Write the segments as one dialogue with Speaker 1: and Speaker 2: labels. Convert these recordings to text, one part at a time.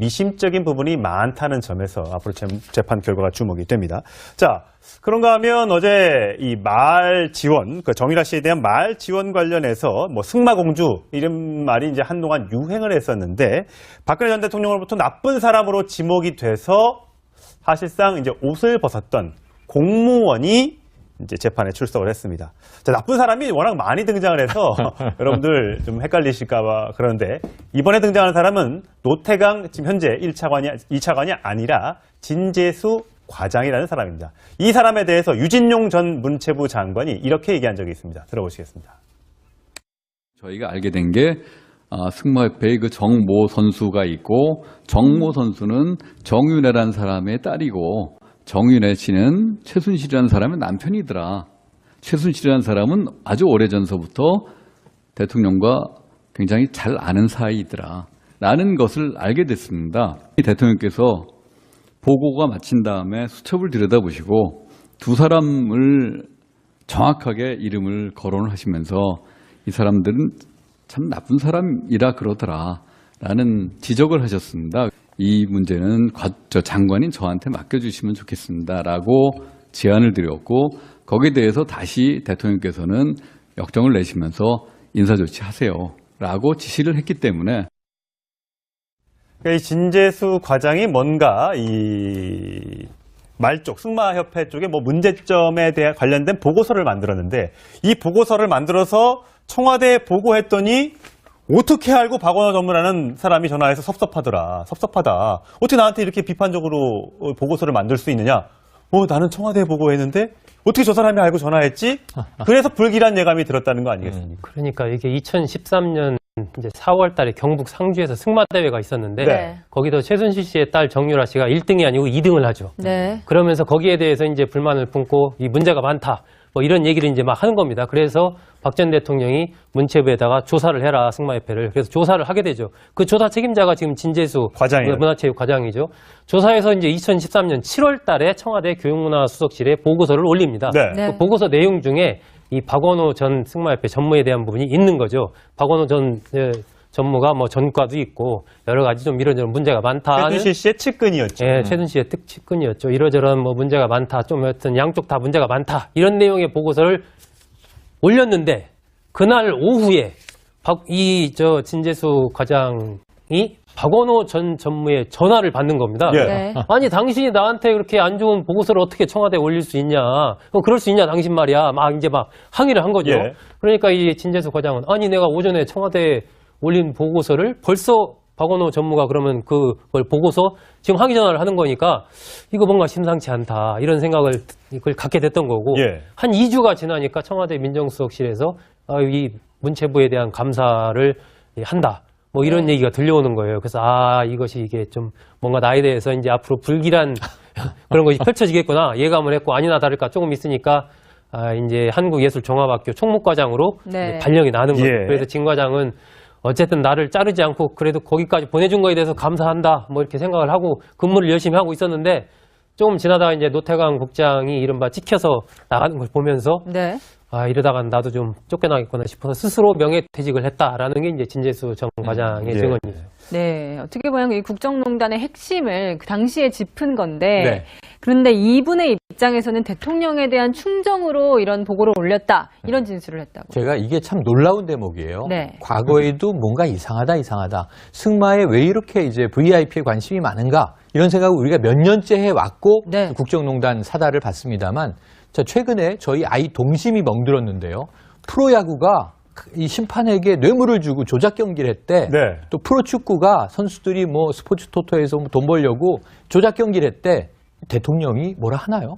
Speaker 1: 미심적인 부분이 많다는 점에서 앞으로 재- 재판 결과가 주목이 됩니다. 자, 그런가 하면 어제 이 말 지원, 그 정유라 씨에 대한 말 지원 관련해서 뭐 승마공주 이런 말이 이제 한동안 유행을 했었는데 박근혜 전 대통령으로부터 나쁜 사람으로 지목이 돼서 사실상 이제 옷을 벗었던 공무원이 이제 재판에 출석을 했습니다. 자, 나쁜 사람이 워낙 많이 등장을 해서 여러분들 좀 헷갈리실까봐 그러는데 이번에 등장하는 사람은 노태강 지금 현재 1차관이, 2차관이 아니라 진재수 과장이라는 사람입니다. 이 사람에 대해서 유진용 전 문체부 장관이 이렇게 얘기한 적이 있습니다. 들어보시겠습니다.
Speaker 2: 저희가 알게 된게 아, 승마협회의 그 정모 선수가 있고 정모 선수는 정윤회라는 사람의 딸이고 정윤회 씨는 최순실이라는 사람의 남편이더라. 최순실이라는 사람은 아주 오래전서부터 대통령과 굉장히 잘 아는 사이더라. 라는 것을 알게 됐습니다. 이 대통령께서 보고가 마친 다음에 수첩을 들여다보시고 두 사람을 정확하게 이름을 거론을 하시면서 이 사람들은 참 나쁜 사람이라 그러더라 라는 지적을 하셨습니다. 이 문제는 장관인 저한테 맡겨주시면 좋겠습니다 라고 제안을 드렸고 거기에 대해서 다시 대통령께서는 역정을 내시면서 인사 조치 하세요 라고 지시를 했기 때문에.
Speaker 1: 이 진재수 과장이 뭔가 이 말쪽 승마협회 쪽에 뭐 문제점에 대해 관련된 보고서를 만들었는데 이 보고서를 만들어서 청와대에 보고했더니 어떻게 알고 박원호 전문하는 사람이 전화해서 섭섭하더라. 섭섭하다. 어떻게 나한테 이렇게 비판적으로 어, 보고서를 만들 수 있느냐? 어, 나는 청와대에 보고했는데 어떻게 저 사람이 알고 전화했지? 그래서 불길한 예감이 들었다는 거 아니겠습니까?
Speaker 3: 그러니까 이게 2013년 이제 4월 달에 경북 상주에서 승마 대회가 있었는데
Speaker 1: 네.
Speaker 3: 거기도 최순실 씨의 딸 정유라 씨가 1등이 아니고 2등을 하죠.
Speaker 4: 네.
Speaker 3: 그러면서 거기에 대해서 이제 불만을 품고 이 문제가 많다. 뭐 이런 얘기를 이제 막 하는 겁니다. 그래서 박 전 대통령이 문체부에다가 조사를 해라 승마협회를 그래서 조사를 하게 되죠. 그 조사 책임자가 지금 진재수
Speaker 1: 과장이에요.
Speaker 3: 문화체육 과장이죠. 조사에서 이제 2013년 7월달에 청와대 교육문화수석실에 보고서를 올립니다.
Speaker 1: 네.
Speaker 4: 네.
Speaker 3: 그 보고서 내용 중에 이 박원호 전 승마협회 전무에 대한 부분이 있는 거죠. 박원호 전 예, 전무가 뭐 전과도 있고 여러 가지 좀 이런저런 문제가 많다는
Speaker 1: 최순실 씨의 측근이었죠.
Speaker 3: 예, 최순실의 특집근이었죠. 이러저런 뭐 문제가 많다. 좀 하여튼 양쪽 다 문제가 많다. 이런 내용의 보고서를 올렸는데 그날 오후에 이 저 진재수 과장이 박원호 전 전무의 전화를 받는 겁니다.
Speaker 1: 예.
Speaker 4: 네.
Speaker 3: 아니 당신이 나한테 그렇게 안 좋은 보고서를 어떻게 청와대에 올릴 수 있냐? 어, 그럴 수 있냐 당신 말이야. 막 이제 막 항의를 한 거죠.
Speaker 1: 예.
Speaker 3: 그러니까 이 진재수 과장은 아니 내가 오전에 청와대에 올린 보고서를 벌써 박원호 전무가 그러면 그걸 보고서 지금 항의 전화를 하는 거니까 이거 뭔가 심상치 않다 이런 생각을 이걸 갖게 됐던 거고
Speaker 1: 예.
Speaker 3: 한 2주가 지나니까 청와대 민정수석실에서 아, 이 문체부에 대한 감사를 한다. 뭐 이런
Speaker 1: 네.
Speaker 3: 얘기가 들려오는 거예요. 그래서 아 이것이 이게 좀 뭔가 나에 대해서 이제 앞으로 불길한 그런 것이 펼쳐지겠구나 예감을 했고 아니나 다를까 조금 있으니까 아 이제 한국예술종합학교 총무과장으로
Speaker 4: 네.
Speaker 3: 이제 발령이 나는 거예요.
Speaker 1: 예.
Speaker 3: 그래서 진 과장은 어쨌든 나를 자르지 않고 그래도 거기까지 보내준 거에 대해서 감사한다 뭐 이렇게 생각을 하고 근무를 열심히 하고 있었는데 조금 지나다가 이제 노태강 국장이 이른바 찍혀서 나가는 걸 보면서
Speaker 4: 네.
Speaker 3: 아 이러다가 나도 좀 쫓겨나겠구나 싶어서 스스로 명예퇴직을 했다라는 게 이제 진재수 전 과장의
Speaker 1: 예.
Speaker 3: 증언이죠.
Speaker 4: 네. 어떻게 보면 이 국정농단의 핵심을 그 당시에 짚은 건데
Speaker 1: 네.
Speaker 4: 그런데 이분의 입장에서는 대통령에 대한 충정으로 이런 보고를 올렸다. 이런 진술을 했다고.
Speaker 5: 제가 이게 참 놀라운 대목이에요.
Speaker 4: 네.
Speaker 5: 과거에도 뭔가 이상하다 이상하다. 승마에 왜 이렇게 이제 VIP에 관심이 많은가 이런 생각을 우리가 몇 년째 해왔고
Speaker 4: 네.
Speaker 5: 국정농단 사달을 받습니다만 자 최근에 저희 아이 동심이 멍들었는데요. 프로야구가 이 심판에게 뇌물을 주고 조작 경기를 했대.
Speaker 1: 네.
Speaker 5: 또 프로축구가 선수들이 뭐 스포츠 토토에서 뭐돈 벌려고 조작 경기를 했대. 대통령이 뭐라 하나요?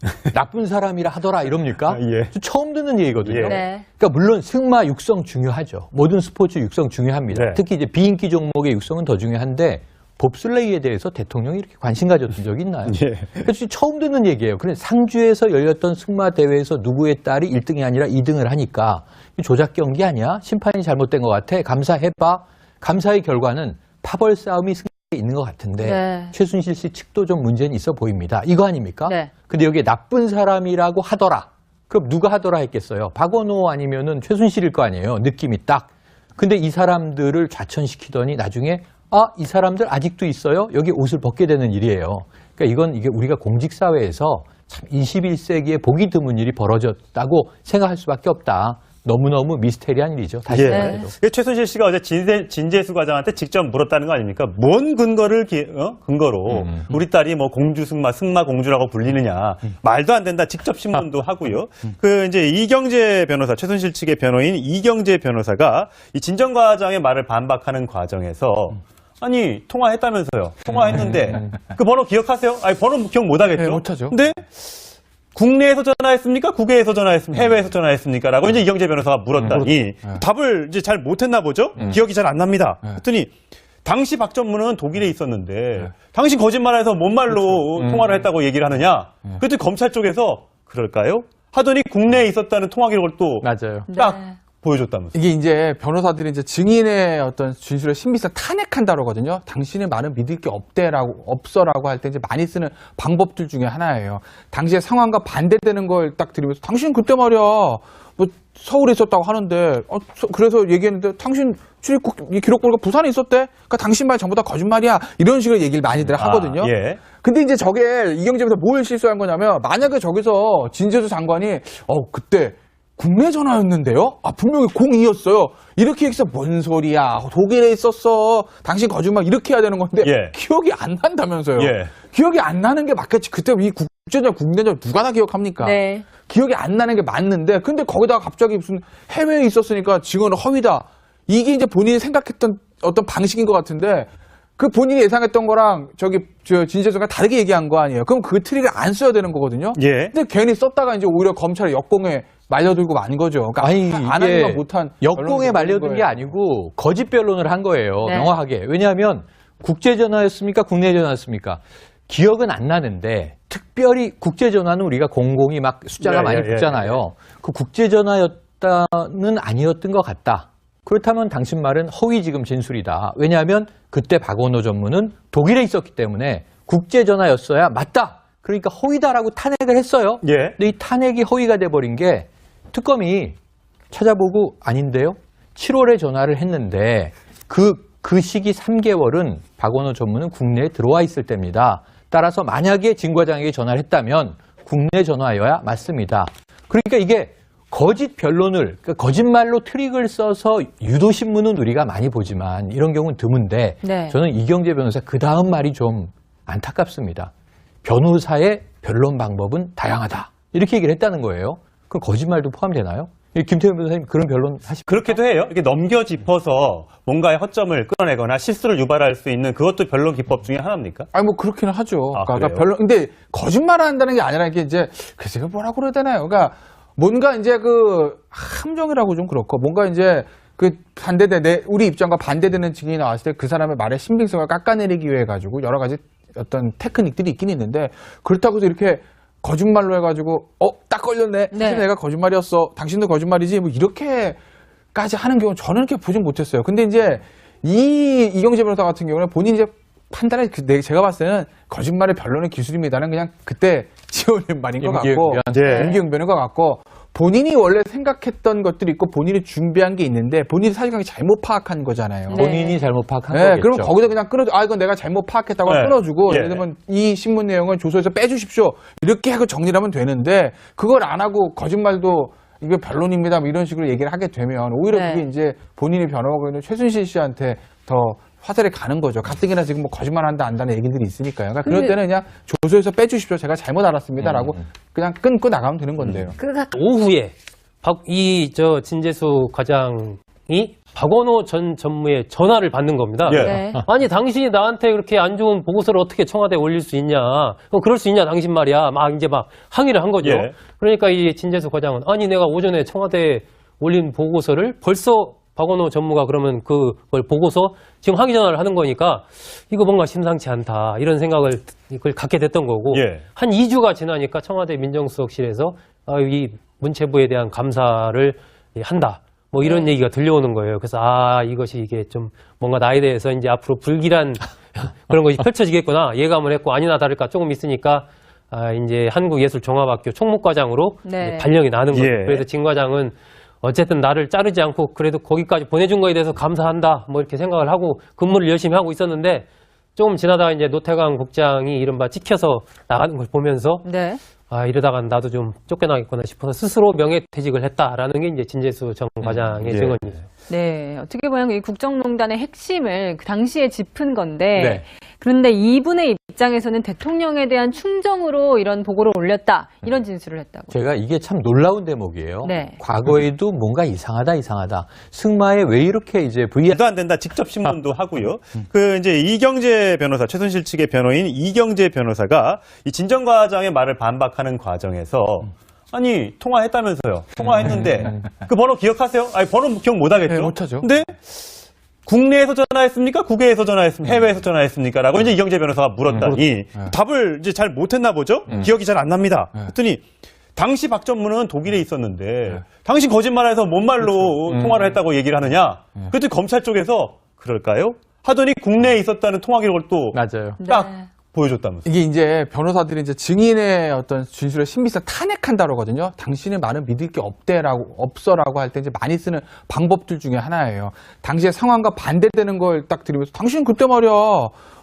Speaker 5: 나쁜 사람이라 하더라 이럽니까?
Speaker 1: 아, 예.
Speaker 5: 저 처음 듣는 얘기거든요.
Speaker 1: 예.
Speaker 4: 네.
Speaker 5: 그러니까 물론 승마 육성 중요하죠. 모든 스포츠 육성 중요합니다.
Speaker 1: 네.
Speaker 5: 특히 이제 비인기 종목의 육성은 더 중요한데 봅슬레이에 대해서 대통령이 이렇게 관심 가졌던 적이 있나요?
Speaker 1: 예.
Speaker 5: 그래서 처음 듣는 얘기예요. 그런데 상주에서 열렸던 승마 대회에서 누구의 딸이 1등이 아니라 2등을 하니까 이 조작 경기 아니야? 심판이 잘못된 것 같아. 감사해봐. 감사의 결과는 파벌 싸움이 승리에 있는 것 같은데
Speaker 4: 네.
Speaker 5: 최순실 씨 측도 좀 문제는 있어 보입니다. 이거 아닙니까?
Speaker 4: 네.
Speaker 5: 근데 여기에 나쁜 사람이라고 하더라. 그럼 누가 하더라 했겠어요? 박원호 아니면은 최순실일 거 아니에요. 느낌이 딱. 근데 이 사람들을 좌천시키더니 나중에 아, 이 사람들 아직도 있어요? 여기 옷을 벗게 되는 일이에요. 그러니까 이건 이게 우리가 공직사회에서 참 21세기에 보기 드문 일이 벌어졌다고 생각할 수밖에 없다. 너무너무 미스테리한 일이죠. 다시
Speaker 1: 예.
Speaker 5: 말해도.
Speaker 1: 이게 최순실 씨가 어제 진세, 진재수 과장한테 직접 물었다는 거 아닙니까? 뭔 근거를 기- 어? 근거로
Speaker 5: 음.
Speaker 1: 우리 딸이 뭐 공주 승마 승마 공주라고 불리느냐 말도 안 된다. 직접 신문도 하고요. 그 이제 이경재 변호사 최순실 측의 변호인 이경재 변호사가 이 진정 과장의 말을 반박하는 과정에서 아니 통화했다면서요. 통화했는데 그 번호 기억하세요? 아니 번호 기억 못 하겠죠.
Speaker 6: 네, 못하죠.
Speaker 1: 근데 국내에서 전화했습니까? 국외에서 전화했습니까? 해외에서 전화했습니까? 라고 이제 이경재 변호사가 물었더니 답을 이제 잘 못했나 보죠? 기억이 잘 안 납니다. 그랬더니 당시 박 전무는 독일에 있었는데 당신 거짓말해서 뭔 말로 통화를 했다고 얘기를 하느냐? 그랬더니 검찰 쪽에서 그럴까요? 하더니 국내에 있었다는 통화 기록을 또
Speaker 5: 맞아요.
Speaker 1: 딱
Speaker 4: 네.
Speaker 1: 보여줬다면서.
Speaker 6: 이게 이제 변호사들이 이제 증인의 어떤 진술의 신비성 탄핵한다 그러거든요. 당신의 말은 믿을 게 없대라고 없어라고 할 때 이제 많이 쓰는 방법들 중에 하나예요. 당시의 상황과 반대되는 걸 딱 들으면서 당신 그때 말이야 뭐 서울에 있었다고 하는데 어, 서- 그래서 얘기했는데 당신 출입국 이 기록 보니까 부산에 있었대. 그러니까 당신 말 전부 다 거짓말이야. 이런 식으로 얘기를 많이들 하거든요.
Speaker 1: 아, 예.
Speaker 6: 근데 이제 저게 이경재부터 뭘 실수한 거냐면 만약에 저기서 진재수 장관이 어 그때 국내 전화였는데요? 아 분명히 02였어요. 이렇게 얘기해서 뭔 소리야? 독일에 있었어. 당신 거짓말 이렇게 해야 되는 건데
Speaker 1: 예.
Speaker 6: 기억이 안 난다면서요.
Speaker 1: 예.
Speaker 6: 기억이 안 나는 게 맞겠지. 그때 이 국제전 국내전 누가 다 기억합니까?
Speaker 4: 네.
Speaker 6: 기억이 안 나는 게 맞는데 근데 거기다가 갑자기 무슨 해외에 있었으니까 증언은 허위다. 이게 이제 본인이 생각했던 어떤 방식인 것 같은데 그 본인이 예상했던 거랑 저기 저 진실성과 다르게 얘기한 거 아니에요. 그럼 그 트릭을 안 써야 되는 거거든요.
Speaker 1: 예.
Speaker 6: 근데 괜히 썼다가 이제 오히려 검찰의 역공에 말려들고 만 거죠. 그러니까
Speaker 5: 아니,
Speaker 6: 안 하는 건 못한
Speaker 5: 역공에 말려든. 게 아니고 거짓 변론을 한 거예요.
Speaker 4: 네.
Speaker 5: 명확하게. 왜냐하면 국제 전화였습니까? 국내 전화였습니까? 기억은 안 나는데 특별히 국제 전화는 우리가 공공이 막 숫자가
Speaker 1: 예,
Speaker 5: 많이
Speaker 1: 예, 예,
Speaker 5: 붙잖아요. 그 국제 전화였다는 아니었던 것 같다. 그렇다면 당신 말은 허위 지금 진술이다. 왜냐하면 그때 박원호 전무는 독일에 있었기 때문에 국제 전화였어야 맞다. 그러니까 허위다라고 탄핵을 했어요.
Speaker 1: 예.
Speaker 5: 근데 이 탄핵이 허위가 돼버린 게 특검이 찾아보고 아닌데요. 7월에 전화를 했는데 그, 그 시기 3개월은 박원호 전무는 국내에 들어와 있을 때입니다. 따라서 만약에 진 과장에게 전화를 했다면 국내 전화여야 맞습니다. 그러니까 이게 거짓 변론을, 그러니까 거짓말로 트릭을 써서 유도 신문은 우리가 많이 보지만 이런 경우는 드문데
Speaker 4: 네.
Speaker 5: 저는 이경재 변호사 그 다음 말이 좀 안타깝습니다. 변호사의 변론 방법은 다양하다. 이렇게 얘기를 했다는 거예요. 그럼 거짓말도 포함되나요? 이 김태현 변호사님 그런 변론 하시
Speaker 1: 그렇게도 해요. 이렇게 넘겨 짚어서 뭔가의 허점을 끌어내거나 실수를 유발할 수 있는 그것도 변론 기법 중에 하나입니까?
Speaker 6: 아니 뭐 그렇기는 하죠.
Speaker 1: 아,
Speaker 6: 그러니까
Speaker 1: 그래요?
Speaker 6: 별로 근데 거짓말을 한다는 게 아니라 이게 이제 글쎄 그 뭐라고 그래야 되나요? 그러니까 뭔가 이제 그 함정이라고 좀 그렇고 뭔가 이제 그 반대되 내 우리 입장과 반대되는 증인이 나왔을 때 그 사람의 말의 신빙성을 깎아내리기 위해 가지고 여러 가지 어떤 테크닉들이 있긴 있는데 그렇다고 해서 이렇게 거짓말로 해가지고 어 딱 걸렸네.
Speaker 4: 네.
Speaker 6: 사실 내가 거짓말이었어. 당신도 거짓말이지. 뭐 이렇게까지 하는 경우 는 저는 이렇게 보진 못했어요. 근데 이제 이 이경재 변호사 같은 경우는 본인이 이제 판단에 그, 내- 제가 봤을 때는 거짓말의 변론의 기술입니다는 그냥 그때 지어낸 말인 것 같고
Speaker 5: 임기응변.
Speaker 1: 예.
Speaker 6: 임기응변인 것 같고 본인이 원래 생각했던 것들이 있고 본인이 준비한 게 있는데 본인이 사실관계 잘못 파악한 거잖아요.
Speaker 4: 네.
Speaker 5: 본인이 잘못 파악한
Speaker 6: 네,
Speaker 5: 거겠죠.
Speaker 6: 그럼 거기서 그냥 끊어줘. 아, 이건 내가 잘못 파악했다고
Speaker 1: 네.
Speaker 6: 끊어주고,
Speaker 1: 예.
Speaker 6: 예를 들면 이 신문 내용을 조서에서 빼주십시오. 이렇게 하고 정리를 하면 되는데, 그걸 안 하고 거짓말도 이게 변론입니다. 뭐 이런 식으로 얘기를 하게 되면, 오히려
Speaker 4: 네.
Speaker 6: 그게 이제 본인이 변호하고 있는 최순실 씨한테 더 화살이 가는 거죠. 가뜩이나 지금 뭐 거짓말 한다, 안다는 얘기들이 있으니까요. 그러니까 그럴 때는 그냥 조서에서 빼주십시오. 제가 잘못 알았습니다. 라고 그냥 끊고 나가면 되는 건데요.
Speaker 4: 그
Speaker 3: 오후에 이 저 진재수 과장이 박원호 전 전무의 전화를 받는 겁니다.
Speaker 1: 예.
Speaker 4: 네.
Speaker 3: 아니 당신이 나한테 그렇게 안 좋은 보고서를 어떻게 청와대에 올릴 수 있냐? 어, 그럴 수 있냐 당신 말이야. 막 이제 막 항의를 한 거죠.
Speaker 1: 예.
Speaker 3: 그러니까 이 진재수 과장은 아니 내가 오전에 청와대에 올린 보고서를 벌써 박원호 전무가 그러면 그걸 보고서 지금 항의 전화를 하는 거니까 이거 뭔가 심상치 않다 이런 생각을 이걸 갖게 됐던 거고
Speaker 1: 예.
Speaker 3: 한 2주가 지나니까 청와대 민정수석실에서 아, 이 문체부에 대한 감사를 한다. 뭐 이런 얘기가 들려오는 거예요. 그래서 아 이것이 이게 좀 뭔가 나에 대해서 이제 앞으로 불길한 그런 것이 펼쳐지겠구나 예감을 했고 아니나 다를까 조금 있으니까 아 이제 한국예술종합학교 총무과장으로
Speaker 4: 네.
Speaker 3: 이제 발령이 나는 거예요.
Speaker 1: 예.
Speaker 3: 그래서 진 과장은 어쨌든 나를 자르지 않고 그래도 거기까지 보내준 거에 대해서 감사한다 뭐 이렇게 생각을 하고 근무를 열심히 하고 있었는데 조금 지나다가 이제 노태강 국장이 이른바 찍혀서 나가는 걸 보면서
Speaker 4: 네.
Speaker 3: 아 이러다가 나도 좀 쫓겨나겠구나 싶어서 스스로 명예퇴직을 했다라는 게 이제 진재수 전 과장의
Speaker 1: 예.
Speaker 3: 증언이죠.
Speaker 4: 네. 어떻게 보면 이 국정농단의 핵심을 그 당시에 짚은 건데
Speaker 5: 네.
Speaker 4: 그런데 이분의 입장에서는 대통령에 대한 충정으로 이런 보고를 올렸다. 이런 진술을 했다고.
Speaker 5: 제가 이게 참 놀라운 대목이에요.
Speaker 4: 네.
Speaker 5: 과거에도 뭔가 이상하다 이상하다. 승마에 왜 이렇게 이제 VR
Speaker 1: 말도 안 된다. 직접 신문도 하고요. 그 이제 이경재 변호사, 최순실 측의 변호인 이경재 변호사가 이 진정 과장의 말을 반박 하는 과정에서 아니 통화했다면서요. 통화했는데 그 번호 기억하세요? 아니 번호 기억 못 하겠죠.
Speaker 6: 네, 못하죠.
Speaker 1: 근데 국내에서 전화했습니까? 국외에서 전화했습니까? 해외에서 전화했습니까? 라고 이제 이경재 변호사가 물었더니 답을 이제 잘 못했나 보죠? 기억이 잘 안 납니다. 그랬더니 당시 박 전무는 독일에 있었는데 당신 거짓말해서 뭔 말로 통화를 했다고 얘기를 하느냐? 그랬더니 검찰 쪽에서 그럴까요? 하더니 국내에 있었다는 통화 기록을 또
Speaker 5: 맞아요.
Speaker 1: 딱
Speaker 4: 네.
Speaker 1: 보여줬다면서.
Speaker 6: 이게 이제 변호사들이 이제 증인의 어떤 진술의 신비성 탄핵한다 그러거든요. 당신의 말은 믿을 게 없대라고 없어라고 할 때 이제 많이 쓰는 방법들 중에 하나예요. 당시의 상황과 반대되는 걸 딱 들으면서 당신 그때 말이야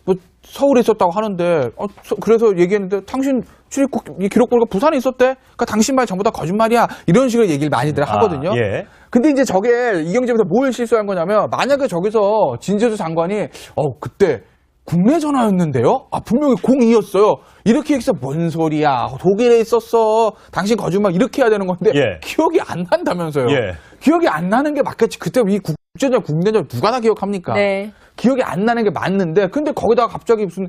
Speaker 6: 뭐 서울에 있었다고 하는데 어, 서- 그래서 얘기했는데 당신 출입국 이 기록 보니까 부산에 있었대. 그러니까 당신 말 전부 다 거짓말이야. 이런 식으로 얘기를 많이들 하거든요.
Speaker 1: 아, 예.
Speaker 6: 근데 이제 저게 이경재부터 뭘 실수한 거냐면 만약에 저기서 진재수 장관이 어 그때 국내 전화였는데요? 아 분명히 02였어요. 이렇게 얘기해서 뭔 소리야? 독일에 있었어. 당신 거짓말 이렇게 해야 되는 건데
Speaker 1: 예.
Speaker 6: 기억이 안 난다면서요.
Speaker 1: 예.
Speaker 6: 기억이 안 나는 게 맞겠지. 그때 이 국제전 국내전 누가 다 기억합니까?
Speaker 4: 네.
Speaker 6: 기억이 안 나는 게 맞는데 근데 거기다가 갑자기 무슨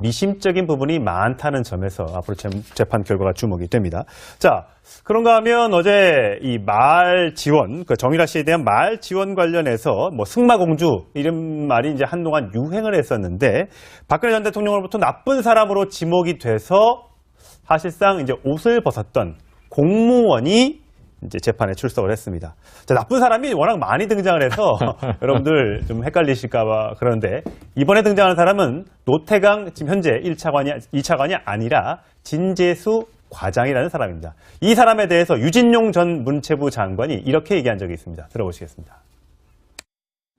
Speaker 1: 미심적인 부분이 많다는 점에서 앞으로 재- 재판 결과가 주목이 됩니다. 자, 그런가 하면 어제 이 말 지원, 그 정유라 씨에 대한 말 지원 관련해서 뭐 승마공주 이런 말이 이제 한동안 유행을 했었는데 박근혜 전 대통령으로부터 나쁜 사람으로 지목이 돼서 사실상 이제 옷을 벗었던 공무원이 이제 재판에 출석을 했습니다. 자, 나쁜 사람이 워낙 많이 등장을 해서 여러분들 좀 헷갈리실까봐 그러는데 이번에 등장하는 사람은 노태강 지금 현재 1차관이, 2차관이 아니라 진재수 과장이라는 사람입니다. 이 사람에 대해서 유진용 전 문체부 장관이 이렇게 얘기한 적이 있습니다. 들어보시겠습니다.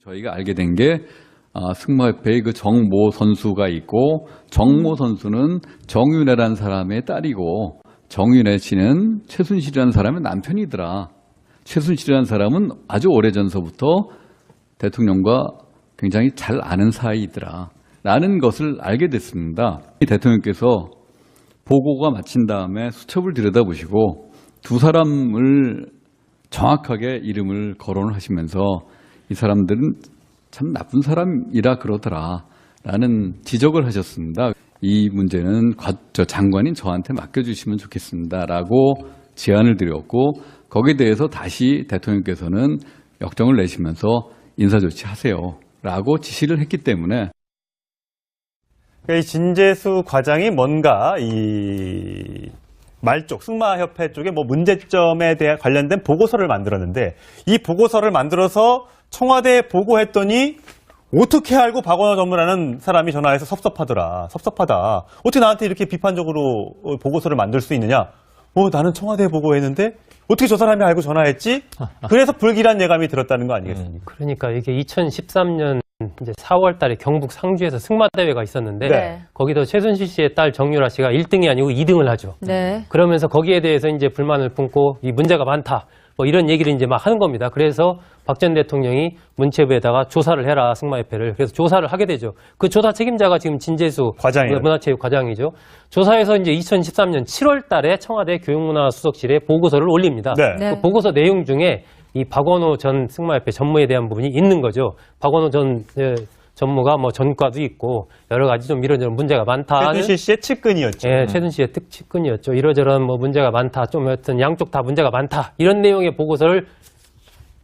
Speaker 2: 저희가 알게 된게 아, 승마협회의 그 정모 선수가 있고 정모 선수는 정윤회라는 사람의 딸이고 정윤회 씨는 최순실이라는 사람의 남편이더라. 최순실이라는 사람은 아주 오래전서부터 대통령과 굉장히 잘 아는 사이더라. 라는 것을 알게 됐습니다. 이 대통령께서 보고가 마친 다음에 수첩을 들여다보시고 두 사람을 정확하게 이름을 거론을 하시면서 이 사람들은 참 나쁜 사람이라 그러더라 라는 지적을 하셨습니다. 이 문제는 과- 저 장관인 저한테 맡겨주시면 좋겠습니다 라고 제안을 드렸고 거기에 대해서 다시 대통령께서는 역정을 내시면서 인사조치 하세요 라고 지시를 했기 때문에.
Speaker 1: 그러니까 이 진재수 과장이 뭔가 이 말쪽 승마협회 쪽에 뭐 문제점에 대한 관련된 보고서를 만들었는데 이 보고서를 만들어서 청와대에 보고했더니 어떻게 알고 박원호 전무라는 사람이 전화해서 섭섭하더라. 섭섭하다. 어떻게 나한테 이렇게 비판적으로 어, 보고서를 만들 수 있느냐? 어, 나는 청와대에 보고했는데 어떻게 저 사람이 알고 전화했지? 그래서 불길한 예감이 들었다는 거 아니겠습니까?
Speaker 3: 그러니까 이게 2013년 이제 4월 달에 경북 상주에서 승마 대회가 있었는데
Speaker 1: 네.
Speaker 3: 거기서 최순실 씨의 딸 정유라 씨가 1등이 아니고 2등을 하죠.
Speaker 4: 네.
Speaker 3: 그러면서 거기에 대해서 이제 불만을 품고 이 문제가 많다. 뭐 이런 얘기를 이제 막 하는 겁니다. 그래서 박 전 대통령이 문체부에다가 조사를 해라 승마협회를 그래서 조사를 하게 되죠. 그 조사 책임자가 지금 진재수
Speaker 1: 과장이에요.
Speaker 3: 문화체육 과장이죠. 조사에서 이제 2013년 7월달에 청와대 교육문화수석실에 보고서를 올립니다.
Speaker 1: 네.
Speaker 4: 네.
Speaker 3: 그 보고서 내용 중에 이 박원호 전 승마협회 전무에 대한 부분이 있는 거죠. 박원호 전 예, 전무가 뭐 전과도 있고 여러 가지 좀 이런저런 문제가 많다는
Speaker 1: 최순실 씨의 측근이었죠.
Speaker 3: 예, 최순실의 특집근이었죠. 이러저런 뭐 문제가 많다. 좀 여튼 양쪽 다 문제가 많다. 이런 내용의 보고서를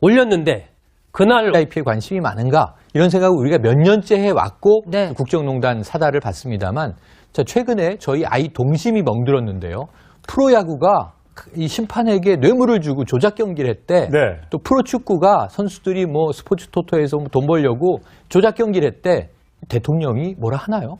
Speaker 3: 올렸는데 그날
Speaker 5: VIP에 관심이 많은가 이런 생각을 우리가 몇 년째 해왔고
Speaker 4: 네.
Speaker 5: 국정농단 사달을 받습니다만 자, 최근에 저희 아이 동심이 멍들었는데요. 프로야구가 이 심판에게 뇌물을 주고 조작 경기를 했대.
Speaker 1: 네.
Speaker 5: 또 프로축구가 선수들이 뭐 스포츠 토토에서 뭐돈 벌려고 조작 경기를 했대. 대통령이 뭐라 하나요?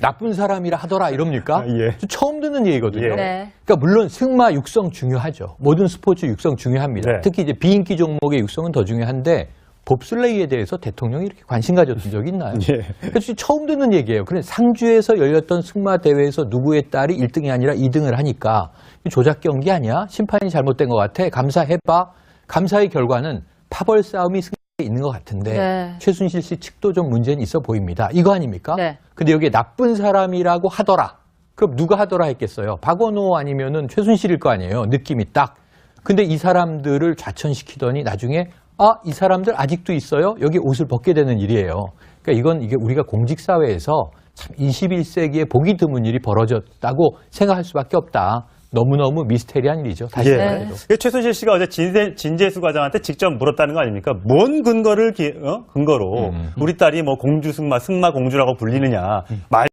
Speaker 5: 나쁜 사람이라 하더라 이럽니까?
Speaker 1: 아, 예.
Speaker 5: 저 처음 듣는 얘기거든요.
Speaker 1: 예.
Speaker 4: 네.
Speaker 5: 그러니까 물론 승마 육성 중요하죠. 모든 스포츠 육성 중요합니다.
Speaker 1: 네.
Speaker 5: 특히 이제 비인기 종목의 육성은 더 중요한데 봅슬레이에 대해서 대통령이 이렇게 관심 가졌던 적이 있나요?
Speaker 1: 예.
Speaker 5: 그래서 처음 듣는 얘기예요. 그래 상주에서 열렸던 승마 대회에서 누구의 딸이 1등이 아니라 2등을 하니까 조작 경기 아니야? 심판이 잘못된 것 같아. 감사해봐. 감사의 결과는 파벌 싸움이 승리에 있는 것 같은데
Speaker 4: 네.
Speaker 5: 최순실 씨 측도 좀 문제는 있어 보입니다. 이거 아닙니까?
Speaker 4: 네.
Speaker 5: 근데 여기에 나쁜 사람이라고 하더라. 그럼 누가 하더라 했겠어요? 박원호 아니면은 최순실일 거 아니에요. 느낌이 딱. 근데 이 사람들을 좌천시키더니 나중에 아, 이 사람들 아직도 있어요? 여기 옷을 벗게 되는 일이에요. 그러니까 이건 이게 우리가 공직사회에서 참 21세기에 보기 드문 일이 벌어졌다고 생각할 수밖에 없다. 너무너무 미스테리한 일이죠. 다시
Speaker 1: 예.
Speaker 5: 말해도.
Speaker 1: 그 최순실 씨가 어제 진세, 진재수 과장한테 직접 물었다는 거 아닙니까? 뭔 근거를 기- 어? 근거로
Speaker 5: 음.
Speaker 1: 우리 딸이 뭐 공주 승마, 승마 공주라고 불리느냐? 말